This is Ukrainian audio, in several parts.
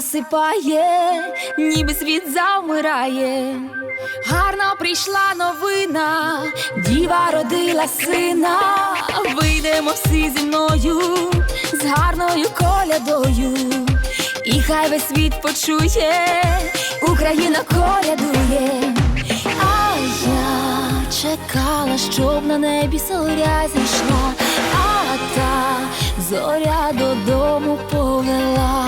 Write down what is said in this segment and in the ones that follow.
засипає, ніби світ завмирає. Гарно прийшла новина, діва родила сина. Вийдемо всі зі мною з гарною колядою. І хай весь світ почує, Україна колядує. А я чекала, щоб на небі зоря зійшла, а та зоря додому повела.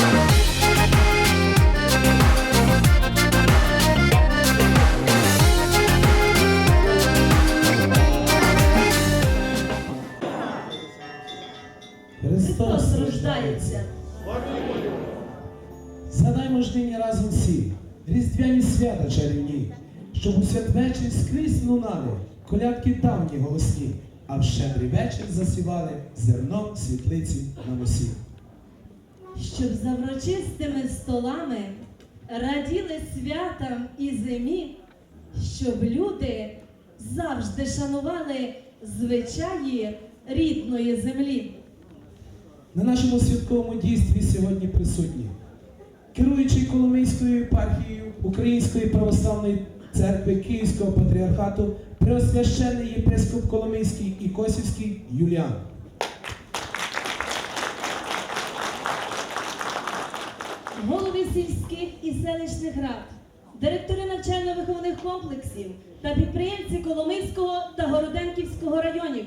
Рождається. Згадаймо ж нині разом всі, різдвяні свята чарівні, щоб у святвечір скрізь лунали, колядки давні голосні, а в щедрий вечір засівали зерном світлиці на носі. Щоб за врочистими столами раділи святам і зимі, щоб люди завжди шанували звичаї рідної землі. На нашому святковому дійстві сьогодні присутні керуючий Коломийською єпархією Української православної церкви Київського патріархату, преосвящений єпископ Коломийський і Косівський Юліан. Голови сільських і селищних рад, директори навчально-виховних комплексів та підприємці Коломийського та Городенківського районів.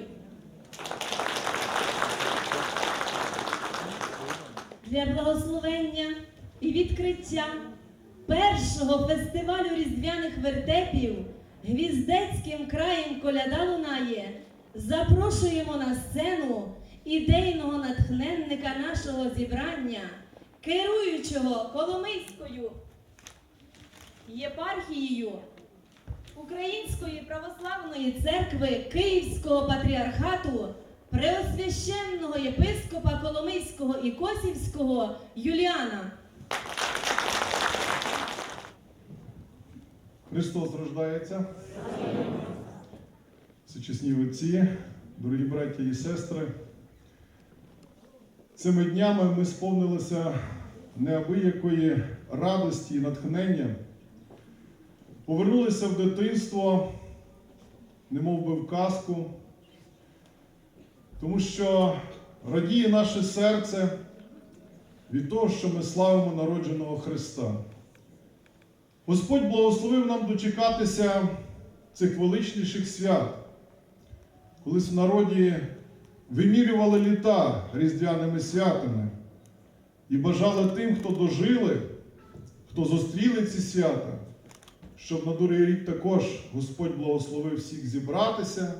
Для благословення і відкриття першого фестивалю різдвяних вертепів Гвіздецьким краєм коляда лунає. Запрошуємо на сцену ідейного натхненника нашого зібрання, керуючого Коломийською єпархією Української православної церкви Київського патріархату Преосвященного єпископа Коломийського і Косівського Юліана. Христос рождається. Всечесні отці, дорогі браті і сестри. Цими днями ми сповнилися неабиякої радості і натхнення. Повернулися в дитинство, немов би в казку, тому що радіє наше серце від того, що ми славимо народженого Христа. Господь благословив нам дочекатися цих величніших свят. Колись в народі вимірювали літа різдвяними святами і бажали тим, хто дожили, хто зустріли ці свята, щоб на другий рік також Господь благословив всіх зібратися,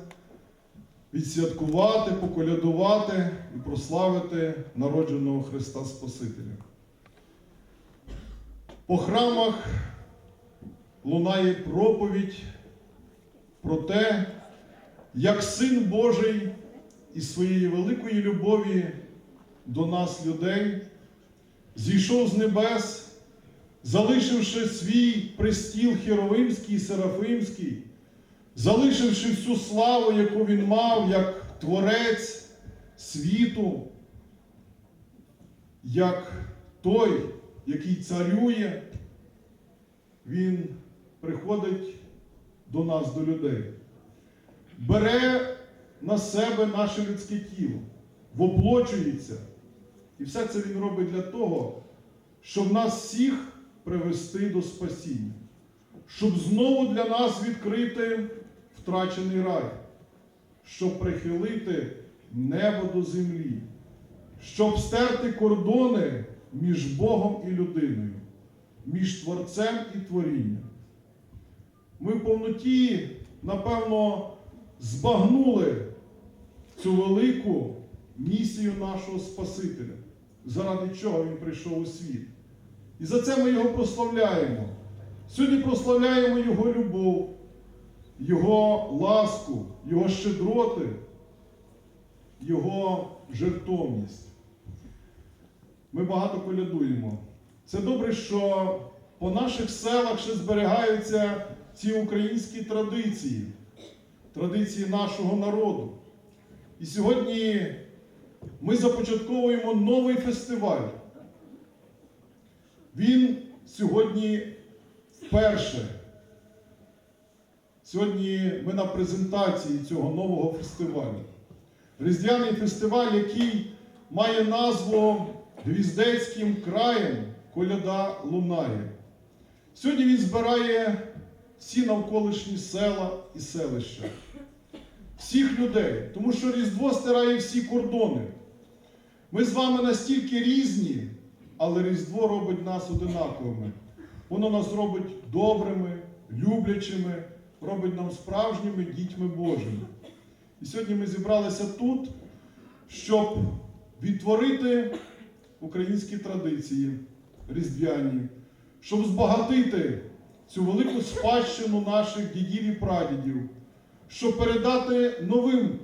відсвяткувати, поколядувати і прославити народженого Христа Спасителя. По храмах лунає проповідь про те, як Син Божий із своєї великої любові до нас, людей, зійшов з небес, залишивши свій престіл Херовимський і Серафимський, залишивши всю славу, яку він мав, як Творець світу, як той, який царює, він приходить до нас, до людей, бере на себе наше людське тіло, воплочується. І все це він робить для того, щоб нас всіх привести до спасіння, щоб знову для нас відкрити втрачений рай, щоб прихилити небо до землі, щоб стерти кордони між Богом і людиною, між Творцем і творінням. Ми в повноті, напевно, збагнули цю велику місію нашого Спасителя, заради чого Він прийшов у світ. І за це ми його прославляємо. Сьогодні прославляємо Його любов, Його ласку, Його щедроти, Його жертовність. Ми багато колядуємо. Це добре, що по наших селах ще зберігаються ці українські традиції, традиції нашого народу. І сьогодні ми започатковуємо новий фестиваль. Він сьогодні вперше. Сьогодні ми на презентації цього нового фестивалю. Різдвяний фестиваль, який має назву Гвіздецьким краєм коляда лунає. Сьогодні він збирає всі навколишні села і селища, всіх людей, тому що Різдво стирає всі кордони. Ми з вами настільки різні, але Різдво робить нас одинаковими. Воно нас робить добрими, люблячими, робить нам справжніми дітьми Божими. І сьогодні ми зібралися тут, щоб відтворити українські традиції різдвяні, щоб збагатити цю велику спадщину наших дідів і прадідів, щоб передати новим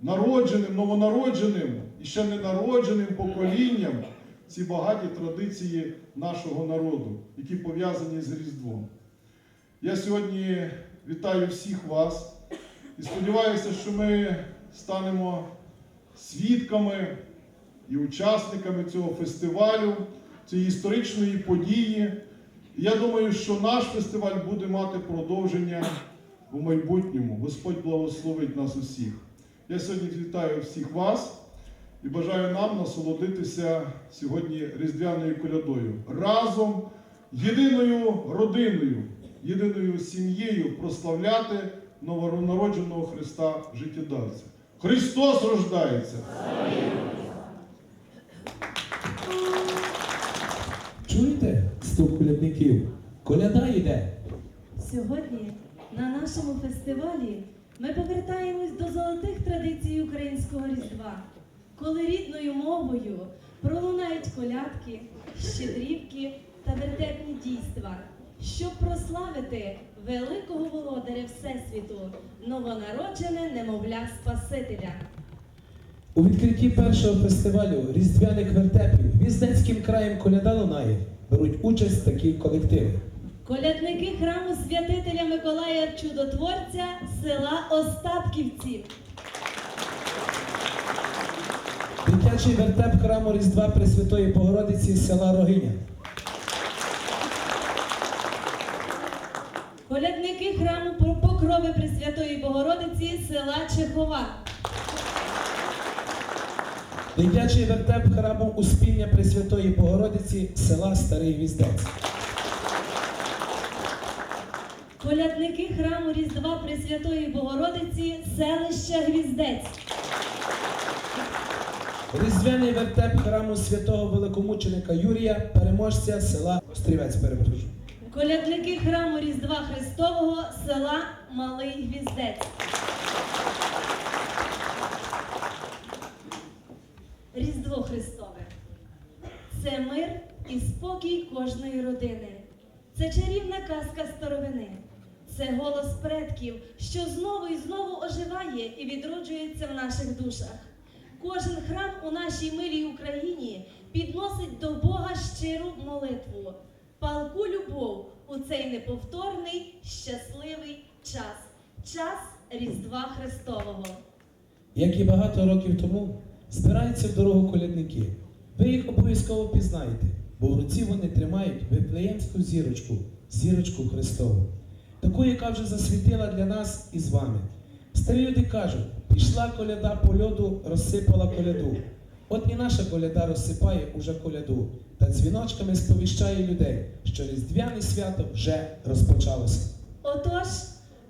народженим, новонародженим і ще ненародженим поколінням ці багаті традиції нашого народу, які пов'язані з Різдвом. Я сьогодні вітаю всіх вас і сподіваюся, що ми станемо свідками і учасниками цього фестивалю, цієї історичної події. І я думаю, що наш фестиваль буде мати продовження у майбутньому. Господь благословить нас усіх. Я сьогодні вітаю всіх вас і бажаю нам насолодитися сьогодні різдвяною колядою. Разом, єдиною родиною, єдиною сім'єю прославляти новонародженого Христа життєдавця. Христос рождається! Чуєте стук колядників? Коляда йде. Сьогодні на нашому фестивалі ми повертаємось до золотих традицій українського Різдва, коли рідною мовою пролунають колядки, щедрівки та вертепні дійства, щоб прославити великого володаря Всесвіту, новонароджене немовля Спасителя. У відкритті першого фестивалю різдвяних вертепів Гвіздецьким краєм коляда лунає беруть участь такі колективи. Колядники храму святителя Миколая Чудотворця села Остапківці. Дитячий вертеп храму Різдва Пресвятої Богородиці села Рогиня. Колядники храму Покрови Пресвятої Богородиці села Чехова. Дитячий вертеп храму Успіння Пресвятої Богородиці села Старий Гвіздець. Колядники храму Різдва Пресвятої Богородиці селища Гвіздець. Різдвяний вертеп храму святого великомученика Юрія, переможця села Острівець. Перепрошую. Колядники храму Різдва Христового села Малий Гвіздець. Різдво Христове. Це мир і спокій кожної родини. Це чарівна казка старовини. Це голос предків, що знову і знову оживає і відроджується в наших душах. Кожен храм у нашій милій Україні підносить до Бога щиру молитву, палку любов у цей неповторний щасливий час, час Різдва Христового. Як і багато років тому, збираються в дорогу колядники. Ви їх обов'язково пізнаєте, бо в руці вони тримають виплеємську зірочку, зірочку Христову, таку, яка вже засвітила для нас і з вами. Старі люди кажуть, пішла коляда по льоду, розсипала коляду. От і наша коляда розсипає уже коляду, та дзвіночками сповіщає людей, що різдвяне свято вже розпочалося. Отож,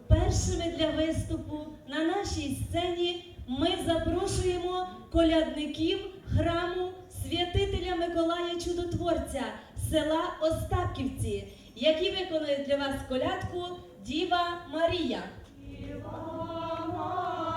першими для виступу на нашій сцені ми запрошуємо колядників храму святителя Миколая Чудотворця села Остапківці, які виконують для вас колядку Діва Марія. Бога призивала.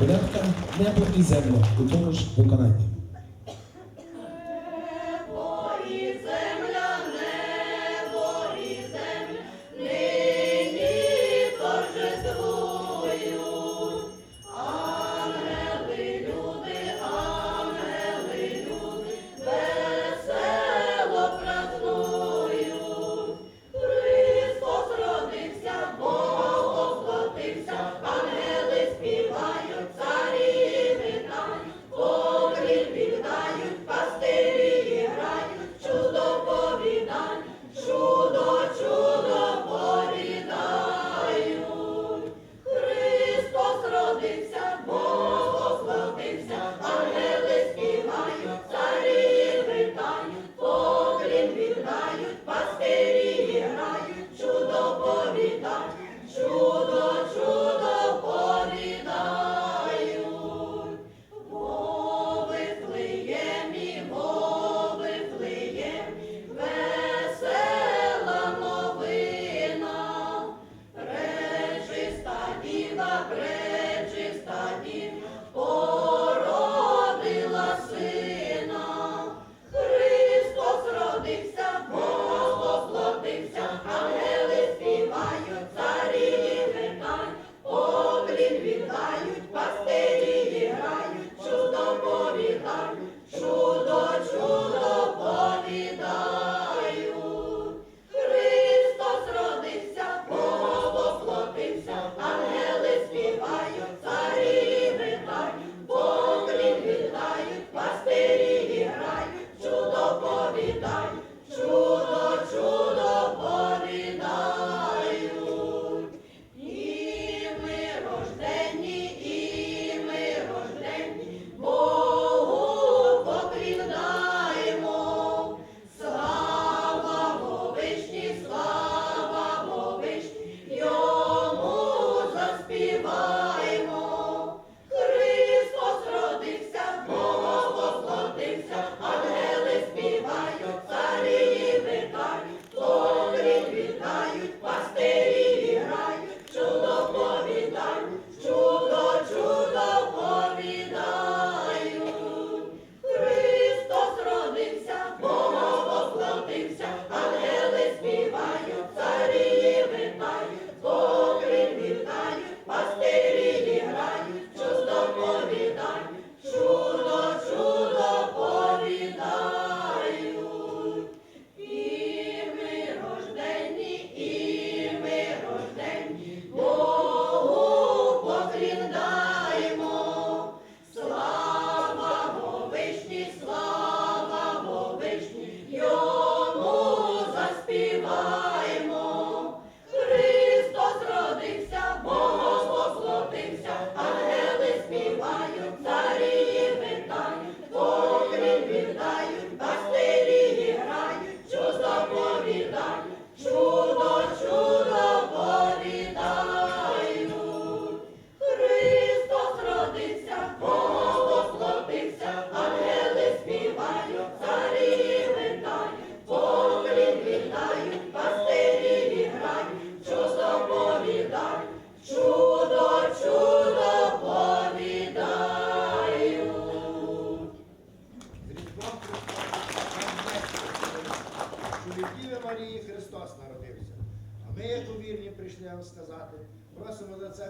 Легка небо і земля у тому ж виконанні.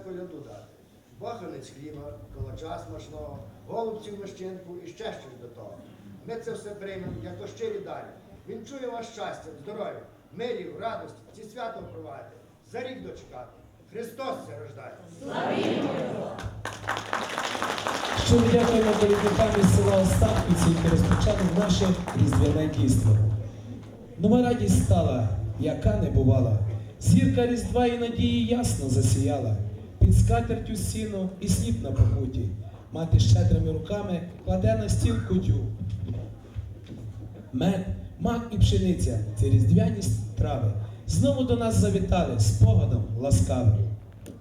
кольо додати. Баханець хліба, колоча смачного, голубців вищинку і ще щось до того. Ми це все приймемо, як то щирі далі. Він чує вас щастя, здоров'я, мирів, радості, зі святом провадити, за рік дочекати. Христос це рождає. Щиро дякуємо дорогі пані з села Остапівці, які розпочали наше різдвяне дійство. Ну, Нова радість стала, яка не бувала. Зірка Різдва і надії ясно засіяла під скатертю сіну і сніп на покуті. Мати щедрими руками кладе на стіл кутю. Мед, мак і пшениця це різдвяні трави. Знову до нас завітали з погадом ласкавим.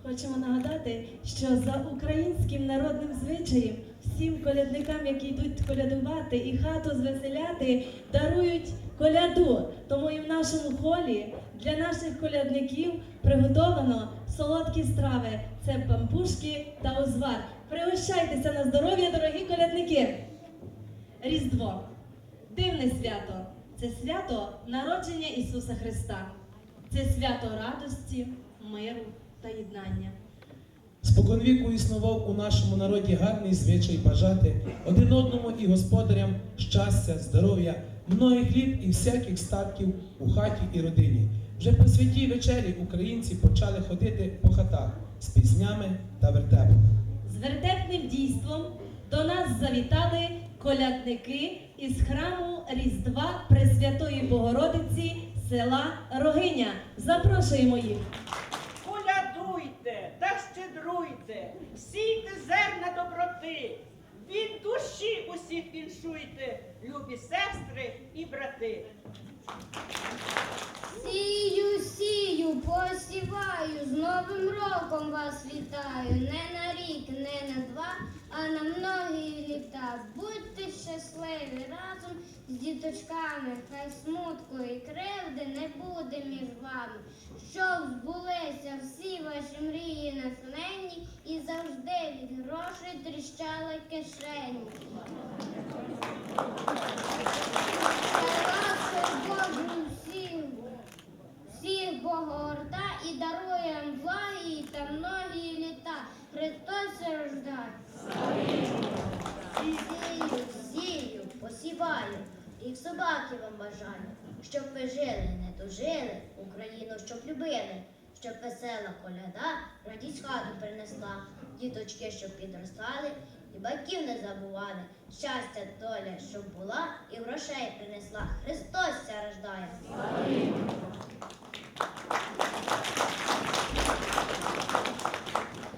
Хочемо нагадати, що за українським народним звичаєм всім колядникам, які йдуть колядувати і хату звеселяти, дарують коляду. Тому і в нашому холі для наших колядників приготовано солодкі страви. Це пампушки та узвар. Пригощайтеся на здоров'я, дорогі колядники! Різдво дивне свято. Це свято народження Ісуса Христа. Це свято радості, миру та єднання. Споконвіку існував у нашому народі гарний звичай бажати один одному і господарям щастя, здоров'я, многих літ і всяких статків у хаті і родині. Вже по святій вечері українці почали ходити по хатах з піснями та вертепами. З вертепним дійством до нас завітали колядники із храму Різдва Пресвятої Богородиці села Рогиня. Запрошуємо їх. Колядуйте та щедруйте, сійте зерна доброти, від душі усіх віншуйте, любі сестри і брати. Посіваю, з Новим роком вас вітаю. Не на рік, не на два, а на многі літа. Будьте щасливі разом з діточками, хай смутку і кривди не буде між вами. Щоб збулися всі ваші мрії насненні і завжди від грошей тріщали кишені. Божу всіх Богорда і даруєм благі та многі літа. Христос рождає. Сію, сію, посіваю, і собаки вам бажаю, щоб ви жили, не тужили, Україну, щоб любили, щоб весела коляда радість хату принесла, діточки, щоб підростали, і батьків не забували. Щастя, доля, щоб була, і грошей принесла. Христос ся рождає.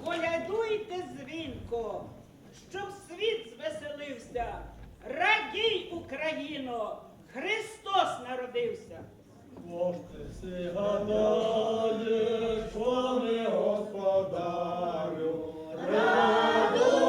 Колядуйте дзвінко, щоб світ звеселився. Радій, Україно, Христос народився. Чи короню Рождества Христа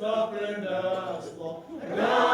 the friend us, Lord.